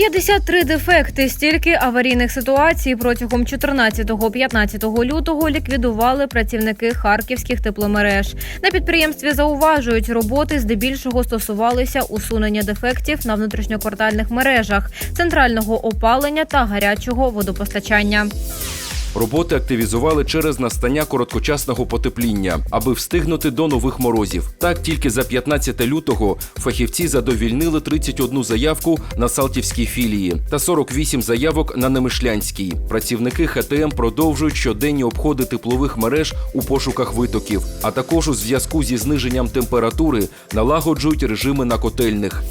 53 дефекти. Стільки аварійних ситуацій протягом 14-15 лютого ліквідували працівники харківських тепломереж. На підприємстві зауважують, роботи здебільшого стосувалися усунення дефектів на внутрішньоквартальних мережах, центрального опалення та гарячого водопостачання. Роботи активізували через настання короткочасного потепління, аби встигнути до нових морозів. Так, тільки за 15 лютого фахівці задовільнили 31 заявку на Салтівській філії та 48 заявок на Немишлянській. Працівники ХТМ продовжують щоденні обходи теплових мереж у пошуках витоків, а також у зв'язку зі зниженням температури налагоджують режими на котельних.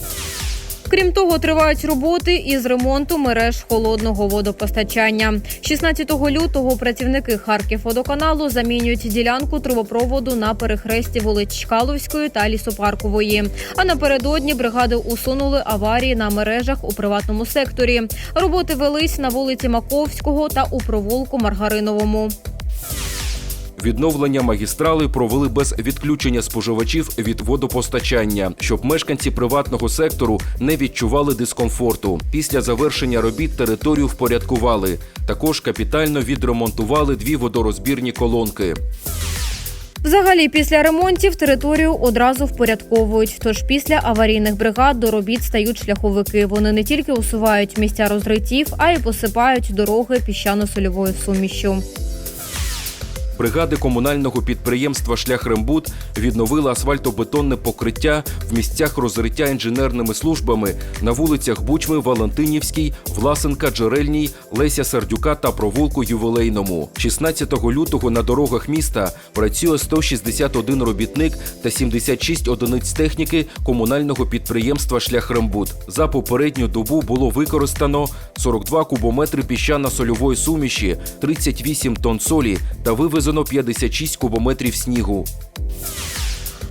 Крім того, тривають роботи із ремонту мереж холодного водопостачання. 16 лютого працівники Харківводоканалу замінюють ділянку трубопроводу на перехресті вулиць Чкаловської та Лісопаркової. А напередодні бригади усунули аварії на мережах у приватному секторі. Роботи велись на вулиці Маковського та у провулку Маргариновому. Відновлення магістрали провели без відключення споживачів від водопостачання, щоб мешканці приватного сектору не відчували дискомфорту. Після завершення робіт територію впорядкували. Також капітально відремонтували дві водорозбірні колонки. Взагалі, після ремонтів територію одразу впорядковують. Тож після аварійних бригад до робіт стають шляховики. Вони не тільки усувають місця розриттів, а й посипають дороги піщано-сольовою сумішю. Бригади комунального підприємства Шляхрембуд відновили асфальтобетонне покриття в місцях розриття інженерними службами на вулицях Бучми, Валентинівській, Власенка, Джерельній, Леся Сердюка та провулку Ювілейному. 16 лютого на дорогах міста працює 161 робітник та 76 одиниць техніки комунального підприємства Шляхрембуд. За попередню добу було використано 42 кубометри піщано-сольової суміші, 38 тонн солі та вивезено 56 кубометрів снігу.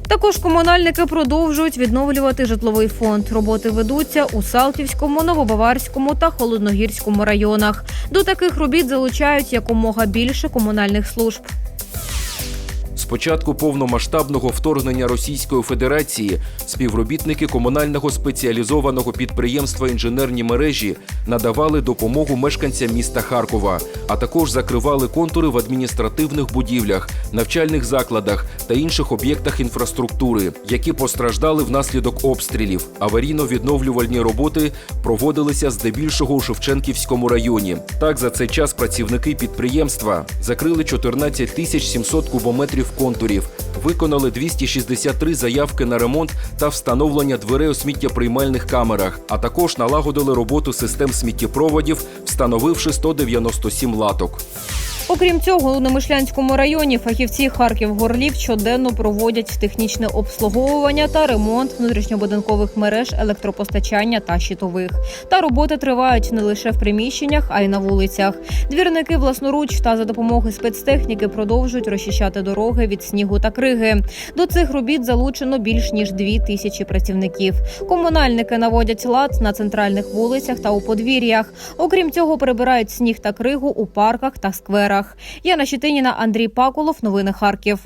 Також комунальники продовжують відновлювати житловий фонд. Роботи ведуться у Салтівському, Новобаварському та Холодногірському районах. До таких робіт залучають якомога більше комунальних служб. Початку повномасштабного вторгнення Російської Федерації співробітники комунального спеціалізованого підприємства інженерні мережі надавали допомогу мешканцям міста Харкова, а також закривали контури в адміністративних будівлях, навчальних закладах та інших об'єктах інфраструктури, які постраждали внаслідок обстрілів. Аварійно-відновлювальні роботи проводилися здебільшого у Шевченківському районі. Так, за цей час працівники підприємства закрили 14 тисяч 700 кубометрів контурів, виконали 263 заявки на ремонт та встановлення дверей у сміттєприймальних камерах, а також налагодили роботу систем сміттєпроводів, встановивши 197 латок. Окрім цього, у Немишлянському районі фахівці Харків-Горлів щоденно проводять технічне обслуговування та ремонт внутрішньобудинкових мереж електропостачання та щитових. Та роботи тривають не лише в приміщеннях, а й на вулицях. Двірники власноруч та за допомогою спецтехніки продовжують розчищати дороги від снігу та криги. До цих робіт залучено більш ніж дві тисячі працівників. Комунальники наводять лад на центральних вулицях та у подвір'ях. Окрім цього, прибирають сніг та кригу у парках та скверах. Яна Щетиніна, Андрій Пакулов. Новини Харків.